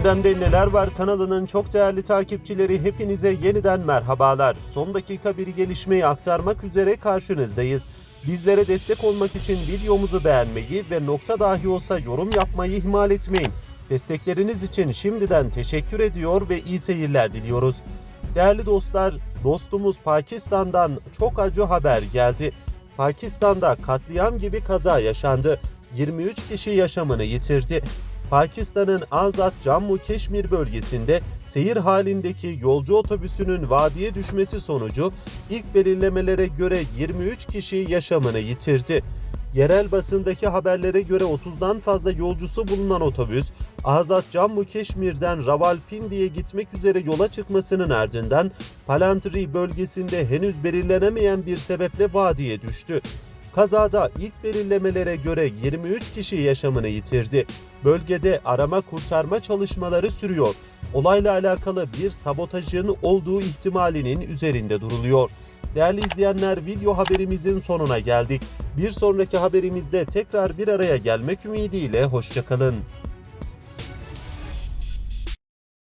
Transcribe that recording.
Gündemde Neler Var kanalının çok değerli takipçileri hepinize yeniden merhabalar. Son dakika bir gelişmeyi aktarmak üzere karşınızdayız. Bizlere destek olmak için videomuzu beğenmeyi ve nokta dahi olsa yorum yapmayı ihmal etmeyin. Destekleriniz için şimdiden teşekkür ediyor ve iyi seyirler diliyoruz. Değerli dostlar, dostumuz Pakistan'dan çok acı haber geldi. Pakistan'da katliam gibi kaza yaşandı. 23 kişi yaşamını yitirdi. Pakistan'ın Azad Cammu Keşmir bölgesinde seyir halindeki yolcu otobüsünün vadiye düşmesi sonucu ilk belirlemelere göre 23 kişi yaşamını yitirdi. Yerel basındaki haberlere göre 30'dan fazla yolcusu bulunan otobüs, Azad Cammu Keşmir'den Ravalpindi'ye gitmek üzere yola çıkmasının ardından Palantri bölgesinde henüz belirlenemeyen bir sebeple vadiye düştü. Kazada ilk belirlemelere göre 23 kişi yaşamını yitirdi. Bölgede arama kurtarma çalışmaları sürüyor. Olayla alakalı bir sabotajın olduğu ihtimalinin üzerinde duruluyor. Değerli izleyenler video haberimizin sonuna geldik. Bir sonraki haberimizde tekrar bir araya gelmek ümidiyle hoşçakalın.